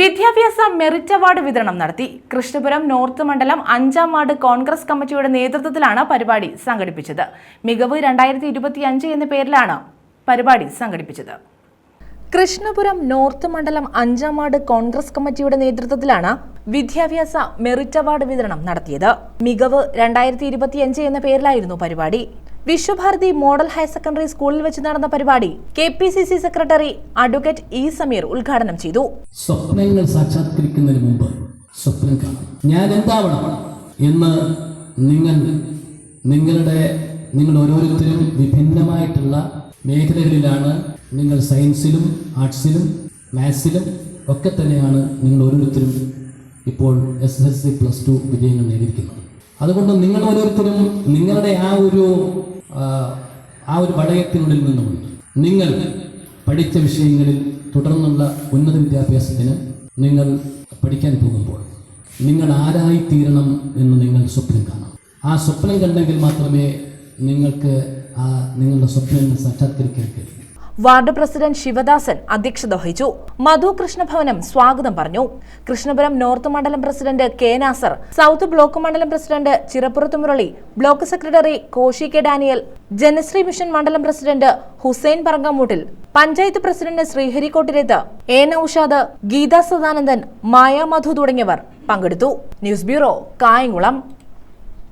വിദ്യാഭ്യാസ merit award വിതരണം നടത്തി. കൃഷ്ണപുരം നോർത്ത് മണ്ഡലം അഞ്ചാം വാർഡ് കോൺഗ്രസ് കമ്മിറ്റിയുടെ നേതൃത്വത്തിലാണ് പരിപാടി സംഘടിപ്പിച്ചത്. മികവ് രണ്ടായിരത്തി ഇരുപത്തിയഞ്ച് എന്ന പേരിലാണ് പരിപാടി സംഘടിപ്പിച്ചത്. കൃഷ്ണപുരം നോർത്ത് മണ്ഡലം അഞ്ചാം വാർഡ് കോൺഗ്രസ് കമ്മിറ്റിയുടെ നേതൃത്വത്തിലാണ് വിദ്യാഭ്യാസ മെറിറ്റ് അവാർഡ് വിതരണം നടത്തിയത്. മികവ് രണ്ടായിരത്തി ഇരുപത്തിയഞ്ച് എന്ന പേരിലായിരുന്നു പരിപാടി. വിശ്വഭാരതി മോഡൽ ഹയർ സെക്കൻഡറി സ്കൂളിൽ വെച്ച് നടന്ന പരിപാടി K P C C secretary advocate E Sameer ഉദ്ഘാടനം ചെയ്തു. സ്വപ്നങ്ങൾ സാക്ഷാത്കരിക്കുന്നതിന് മുമ്പ് സ്വപ്നം കാണും ഞാൻ എന്താവണം? എന്ന് നിങ്ങൾ നിങ്ങളുടെ നിങ്ങൾ ഓരോരുത്തരും വിഭിന്നമായിട്ടുള്ള മേഖലകളിലാണ് നിങ്ങൾ സയൻസിലും ആർട്സിലും മാത്സിലും ഒക്കെ തന്നെയാണ് നിങ്ങൾ ഓരോരുത്തരും ഇപ്പോൾ S S C plus two വിജയങ്ങൾ നേടിയിരിക്കുന്നത്. അതുകൊണ്ട് നിങ്ങൾ ഓരോരുത്തരും നിങ്ങളുടെ ആ ഒരു ആ, ഒരു പടയത്തിനുള്ളിൽ നിന്നുകൊണ്ട് നിങ്ങൾ പഠിച്ച വിഷയങ്ങളിൽ തുടർന്നുള്ള ഉന്നത വിദ്യാഭ്യാസത്തിന് നിങ്ങൾ പഠിക്കാൻ പോകുമ്പോൾ നിങ്ങൾ ആരായി തീരണം എന്ന് നിങ്ങൾ സ്വപ്നം കാണാം ആ സ്വപ്നം കണ്ടെങ്കിൽ മാത്രമേ നിങ്ങൾക്ക് ആ നിങ്ങളുടെ സ്വപ്നങ്ങൾ സാക്ഷാത്കരിക്കാൻ കഴിയൂ. വാർഡ് പ്രസിഡന്റ് ശിവദാസൻ അധ്യക്ഷത വഹിച്ചു. മധു കൃഷ്ണഭവനം സ്വാഗതം പറഞ്ഞു. കൃഷ്ണപുരം നോർത്ത് മണ്ഡലം president K Nasar south block മണ്ഡലം president Chirappurath Murali block secretary Koshy K Daniel Janasree mission മണ്ഡലം പ്രസിഡന്റ് ഹുസൈൻ പറങ്ങാമൂട്ടിൽ പഞ്ചായത്ത് പ്രസിഡന്റ് ശ്രീഹരിക്കോട്ടിരത്ത് എ നൌഷാദ് ഗീതാ സദാനന്ദൻ മായ മധു തുടങ്ങിയവർ പങ്കെടുത്തു. News bureau Kayamkulam.